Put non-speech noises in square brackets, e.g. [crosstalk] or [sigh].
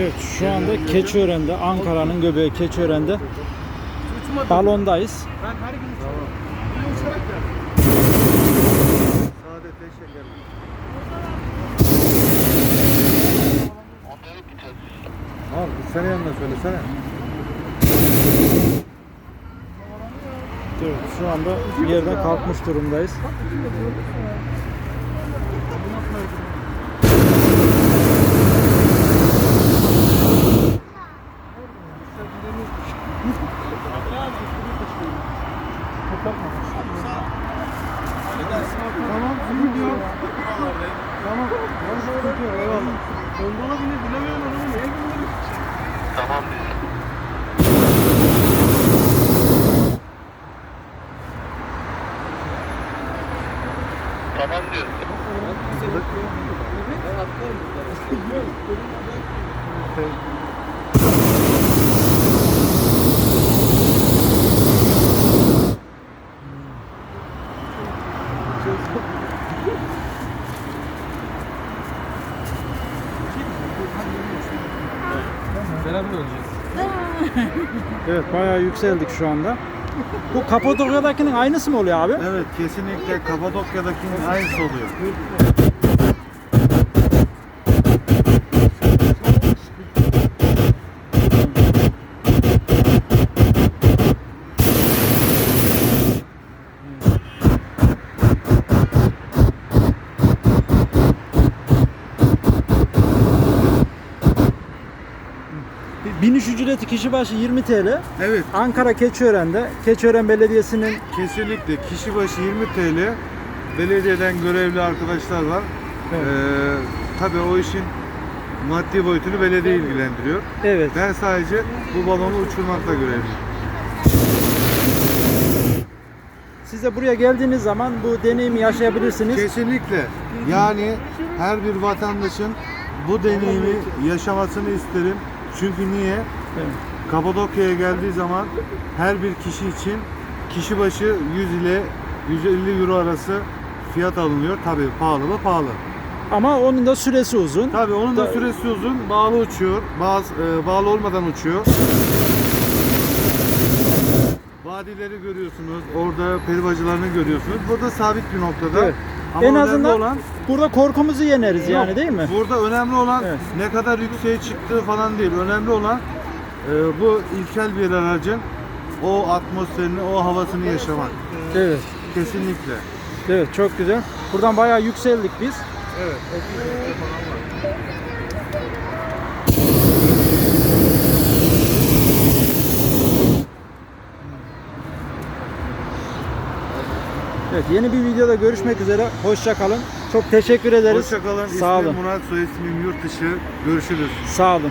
Evet şu anda Keçiören'de, Ankara'nın göbeği Keçiören'de balondayız. Ben her gün uçarak geldim. Sade Al sen yanına söylesene. Evet şu anda yerden kalkmış durumdayız. Tamam sıkıntı yok. Tamam. Tamam sıkıntı yok eyvallah. Gondola bile bilemiyorum onu neye bindim? Tamam diyorsun. Beraber olacağız. [laughs] Evet bayağı yükseldik şu anda. Bu Kapadokya'dakinin aynısı mı oluyor abi? Evet kesinlikle Kapadokya'dakinin aynısı oluyor. Biniş ücreti kişi başı 20 TL. Evet Ankara Keçiören'de Keçiören Belediyesi'nin kesinlikle kişi başı 20 TL belediyeden görevli arkadaşlar var. Evet. Ee, tabii o işin maddi boyutunu belediye ilgilendiriyor. evet Ben sadece bu balonu uçurmakla görevliyim. siz de buraya geldiğiniz zaman bu deneyimi yaşayabilirsiniz. Kesinlikle. Yani her bir vatandaşın bu deneyimi yaşamasını isterim. Çünkü niye? Evet. Kapadokya'ya geldiği zaman her bir kişi için kişi başı 100 ile 150 euro arası fiyat alınıyor. Tabii pahalı mı pahalı. Ama onun da süresi uzun. Tabii onun da süresi uzun. Bağlı uçuyor. Bazı e, bağlı olmadan uçuyor. Vadileri görüyorsunuz. Orada peribacılarını görüyorsunuz. Burada sabit bir noktada. Evet. Ama en azından olan burada korkumuzu yeneriz yani Yok, değil mi? Burada önemli olan Evet. ne kadar yükseğe çıktığı falan değil. Önemli olan e, bu ilkel bir aracın o atmosferini, o havasını yaşamak. Evet. Kesinlikle. Evet çok güzel. Buradan bayağı yükseldik biz. Evet. Evet yeni bir videoda görüşmek üzere. Hoşça kalın. Çok teşekkür ederiz. Hoşçakalın. Sağ İsmim olun. Murat, soy ismim Yurt dışı. Görüşürüz. Sağ olun.